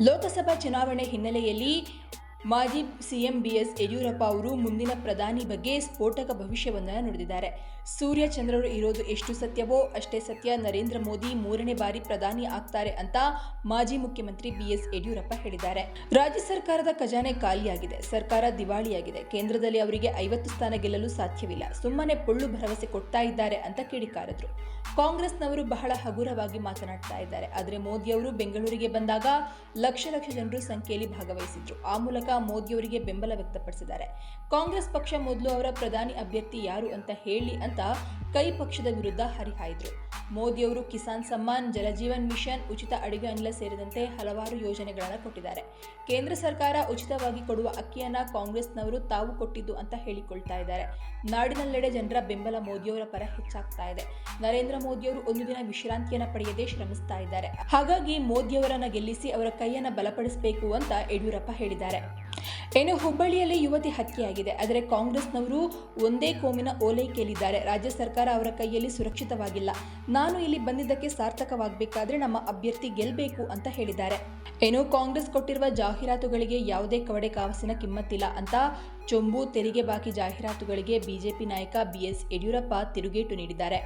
ಲೋಕಸಭಾ ಚುನಾವಣೆ ಹಿನ್ನೆಲೆಯಲ್ಲಿ ಮಾಜಿ ಸಿಎಂ ಬಿಎಸ್ ಯಡಿಯೂರಪ್ಪ ಅವರು ಮುಂದಿನ ಪ್ರಧಾನಿ ಬಗ್ಗೆ ಸ್ಫೋಟಕ ಭವಿಷ್ಯವೊಂದನ್ನು ನುಡಿದಿದ್ದಾರೆ. ಸೂರ್ಯ ಚಂದ್ರರು ಇರೋದು ಎಷ್ಟು ಸತ್ಯವೋ ಅಷ್ಟೇ ಸತ್ಯ. ನರೇಂದ್ರ ಮೋದಿ ಮೂರನೇ ಬಾರಿ ಪ್ರಧಾನಿ ಆಗ್ತಾರೆ ಅಂತ ಮಾಜಿ ಮುಖ್ಯಮಂತ್ರಿ ಬಿಎಸ್ ಯಡಿಯೂರಪ್ಪ ಹೇಳಿದ್ದಾರೆ. ರಾಜ್ಯ ಸರ್ಕಾರದ ಖಜಾನೆ ಖಾಲಿಯಾಗಿದೆ. ಸರ್ಕಾರ ದಿವಾಳಿಯಾಗಿದೆ. ಕೇಂದ್ರದಲ್ಲಿ ಅವರಿಗೆ ಐವತ್ತು ಸ್ಥಾನ ಗೆಲ್ಲಲು ಸಾಧ್ಯವಿಲ್ಲ. ಸುಮ್ಮನೆ ಪೊಳ್ಳು ಭರವಸೆ ಕೊಡ್ತಾ ಇದ್ದಾರೆ ಅಂತ ಕಿಡಿಕಾರದ್ರು. ಕಾಂಗ್ರೆಸ್ನವರು ಬಹಳ ಹಗುರವಾಗಿ ಮಾತನಾಡ್ತಾ ಇದ್ದಾರೆ. ಆದರೆ ಮೋದಿಯವರು ಬೆಂಗಳೂರಿಗೆ ಬಂದಾಗ ಲಕ್ಷ ಲಕ್ಷ ಜನರು ಸಂಖ್ಯೆಯಲ್ಲಿ ಭಾಗವಹಿಸಿದ್ರು. ಆ ಮೂಲಕ ಮೋದಿಯವರಿಗೆ ಬೆಂಬಲ ವ್ಯಕ್ತಪಡಿಸಿದ್ದಾರೆ. ಕಾಂಗ್ರೆಸ್ ಪಕ್ಷ ಮೊದಲು ಅವರ ಪ್ರಧಾನಿ ಅಭ್ಯರ್ಥಿ ಯಾರು ಅಂತ ಹೇಳಿ ಅಂತ ಕೈ ಪಕ್ಷದ ವಿರುದ್ಧ ಹರಿಹಾಯ್ದ್ರು. ಮೋದಿಯವರು ಕಿಸಾನ್ ಸಮ್ಮಾನ್ ಜಲಜೀವನ್ ಮಿಷನ್, ಉಚಿತ ಅಡುಗೆ ಅನಿಲ ಸೇರಿದಂತೆ ಹಲವಾರು ಯೋಜನೆಗಳನ್ನು ಕೊಟ್ಟಿದ್ದಾರೆ. ಕೇಂದ್ರ ಸರ್ಕಾರ ಉಚಿತವಾಗಿ ಕೊಡುವ ಅಕ್ಕಿಯನ್ನು ಕಾಂಗ್ರೆಸ್ನವರು ತಾವು ಕೊಟ್ಟಿದ್ದು ಅಂತ ಹೇಳಿಕೊಳ್ತಾ ಇದ್ದಾರೆ. ನಾಡಿನಲ್ಲೆಡೆ ಜನರ ಬೆಂಬಲ ಮೋದಿಯವರ ಪರ ಹೆಚ್ಚಾಗ್ತಾ ಇದೆ. ನರೇಂದ್ರ ಮೋದಿಯವರು ಒಂದು ದಿನ ವಿಶ್ರಾಂತಿಯನ್ನು ಪಡೆಯದೆ ಶ್ರಮಿಸ್ತಾ ಇದ್ದಾರೆ. ಹಾಗಾಗಿ ಮೋದಿಯವರನ್ನು ಗೆಲ್ಲಿಸಿ ಅವರ ಕೈಯನ್ನು ಬಲಪಡಿಸಬೇಕು ಅಂತ ಯಡಿಯೂರಪ್ಪ ಹೇಳಿದ್ದಾರೆ. ಇನ್ನು ಹುಬ್ಬಳ್ಳಿಯಲ್ಲಿ ಯುವತಿ ಹತ್ಯೆಯಾಗಿದೆ. ಆದರೆ ಕಾಂಗ್ರೆಸ್ನವರು ಒಂದೇ ಕೋಮಿನ ಓಲೈಕೆಯಲ್ಲಿದ್ದಾರೆ ರಾಜ್ಯ ಸರ್ಕಾರ ಅವರ ಕೈಯಲ್ಲಿ ಸುರಕ್ಷಿತವಾಗಿಲ್ಲ. ನಾನು ಇಲ್ಲಿ ಬಂದಿದ್ದಕ್ಕೆ ಸಾರ್ಥಕವಾಗಬೇಕಾದ್ರೆ ನಮ್ಮ ಅಭ್ಯರ್ಥಿ ಗೆಲ್ಲಬೇಕು ಅಂತ ಹೇಳಿದ್ದಾರೆ. ಏನು ಕಾಂಗ್ರೆಸ್ ಕೊಟ್ಟಿರುವ ಜಾಹೀರಾತುಗಳಿಗೆ ಯಾವುದೇ ಕವಡೆ ಕಾವಸಿನ ಕಿಮ್ಮತ್ತಿಲ್ಲ ಅಂತ ಚೊಂಬು ತೆರಿಗೆ ಬಾಕಿ ಜಾಹೀರಾತುಗಳಿಗೆ ಬಿಜೆಪಿ ನಾಯಕ ಬಿಎಸ್ ಯಡಿಯೂರಪ್ಪ ತಿರುಗೇಟು ನೀಡಿದ್ದಾರೆ.